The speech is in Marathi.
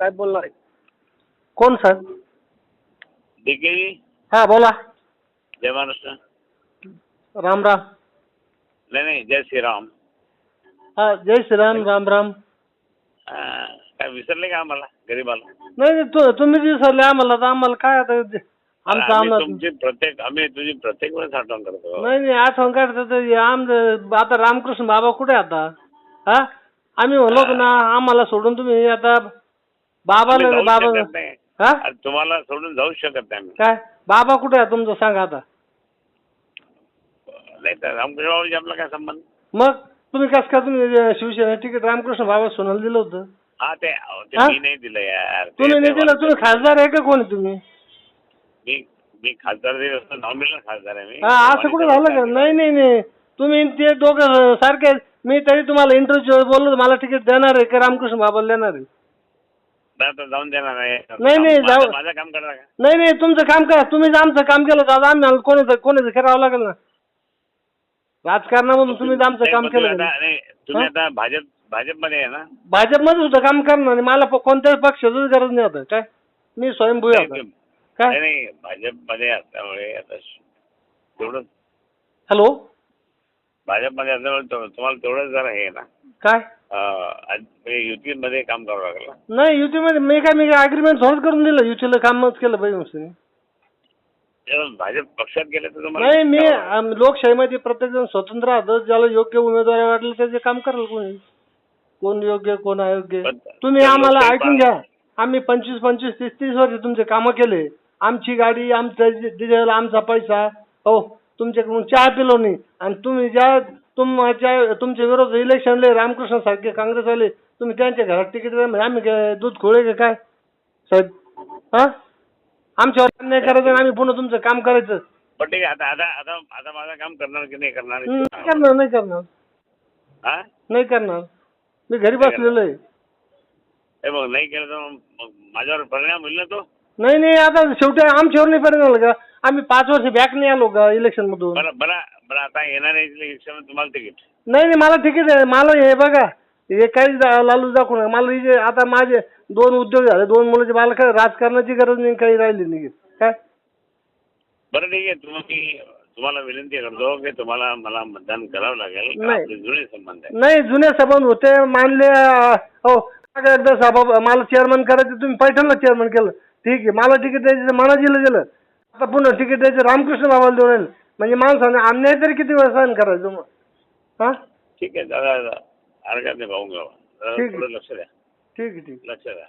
काय बोलणार आहे कोण सर? डीके हा बोला. जय महाराष्ट्र. राम राम. नाही नाही जय श्रीराम. हा जय श्रीराम राम राम. हा, काय विसरले का आम्हाला गरीबाला? नाही नाही, तु- तुम्ही विसरले आम्हाला तर आम्हाला काय आता ते- आमचं आम्ही आम्हाला तुमची प्रत्येक आम्ही तुझी प्रत्येक वेळेस आठवण करतो. नाही नाही आठवण काढतात आमचं आता रामकृष्ण बाबा कुठे आता? हा? आम्ही म्हणलो की ना आम्हाला सोडून तुम्ही आता बाबाला बाबा शकत नाही. हा? आणि तुम्हाला सोडून जाऊच शकत नाही आम्ही काय? बाबा कुठे आहे? तुमचं सांगा आता. नाही तर रामकृष्ण बाबाजी आपला काय संबंध? मग तुम्ही कसं का तुम्ही अं, शिवसेना तिकीट रामकृष्ण बाबा सोनाला दिलं होतं. हा ते अहो, ते हा? मी नाही दिलं यार. ते- तुम्ही नाही ते दिलं? तुम्ही खासदार आहे का कोणी तुम्ही? मी मी खासदार दिलं असतं नॉमिनल खासदार आहे मी. हा असं कुठं झालं का? नाही नाही नाही. तुम्ही ते दोघं सारखे आहेत. मी तरी तुम्हाला इंटरव्ह्यू बोललो मला तिकीट देणार आहे का? रामकृष्ण बाबाला देणार आहे. नाही जाऊन देणार नाही, नाही, माझं- जाऊ- माझं काम करा. का नाही नाही तुमचं काम करा. तुम्ही जर आमचं काम केलं तर आता आम्ही कोणी कोणी करावं लागेल ना? राजकारणामधून तुम्ही जर आमचं नाही, काम पण तुम्ही केलं आता? नाही तुम्ही हा? आता भाजप भाजपमध्ये आहे ना? भाजपमध्ये सुद्धा काम करणार नाही मला प- कोणत्याच पक्षाचीच गरज नाही आता. काय? मी स्वयंभू आहे नाही, नाही काय? नाही भाजपमध्ये असल्यामुळे आता श- तेवढं हॅलो? भाजपमध्ये असल्यामुळे तो- तुम्हाला तेवढंच जरा हे आहे ना. काय? युतीमध्ये काम करावं लागेल नाही युतीमध्ये मी काय मी अग्रीमेंट थोडंच करून दिलं युतीला कामच केलं पाहिजे. तेव्हा भाजप पक्षात गेले तर तुम्हाला नाही मी. आम- लोकशाहीमध्ये प्रत्येक जण स्वतंत्र राहतं ज्याला योग्य उमेदवारी वाटलं त्याचे काम करेल कोणी. कोण योग्य कोण अयोग्य. पण- तुम्ही पण आम्हाला लोकशाही ऐकून पा- घ्या. आम्ही पंचवीस पंचवीस तीस तीस वर्ष तुमचे कामं केले. आमची गाडी आमचं डिझेल आमचा पैसा. हो तुमच्याकडून चहा पिलो नाही आणि तुम्ही ज्या तुमच्या तुमच्या विरोध इलेक्शनले रामकृष्ण सारखे काँग्रेसवाले तुम्ही त्यांच्या घरात तिकीट द्या म्हणजे आम्ही काय दूध खोळे का काय? साहेब हा? आमच्यावर अन्याय करायचं आणि आम्ही पुन्हा तुमचं काम करायचं. पण ठीक आहे आता आता आता आता माझं काम करणार की नाही करणार? नाही करणार नाही करणार. हा? नाही करणार. मी घरी बसलेलो आहे. हे बघ नाही केलं तर मग- मग माझ्यावर परिणाम होईल ना तो? नाही नाही आता शेवटी आमच्यावर नाही परिणाम झाला का? आम्ही पाच वर्ष बॅक नाही आलो का इलेक्शन मधून. बरं बरं बरं आता येणाऱ्या इलेक्शन तुम्हाला तिकीट नाही नाही मला तिकीट आहे. मला हे बघा हे काही जा- लालू दाखवू नका. मला हे जे आता माझे दोन उद्योग झाले. दोन मुलाचे मला काय राजकारणाची गरज नाही काही राहिली नाही. काय? बरं ठीक आहे. तुम्ही तुम्हाला विनंती करतो की तुम्हाला मला मतदान करावं लागेल. नाही. आपले जुने संबंध आहे नाही जुने संबंध होते. मानले अं, हो मागं एकदा सभा मला चेअरमन करायचं तुम्ही पैठणला चेअरमन केलं. ठीक आहे. मला तिकीट द्यायचं मला दिलं दिलं. आता पुन्हा तिकीट द्यायचं. रामकृष्ण बाबाला देऊन राहील. म्हणजे माणसाने अन्याय तरी किती वेळ सहन करायचं मग हा? ठीक आहे दादा हरकत नाही भाऊ गावा ठीक आहे. थोडं लक्ष द्या. ठीक आहे ठीक लक्ष द्या.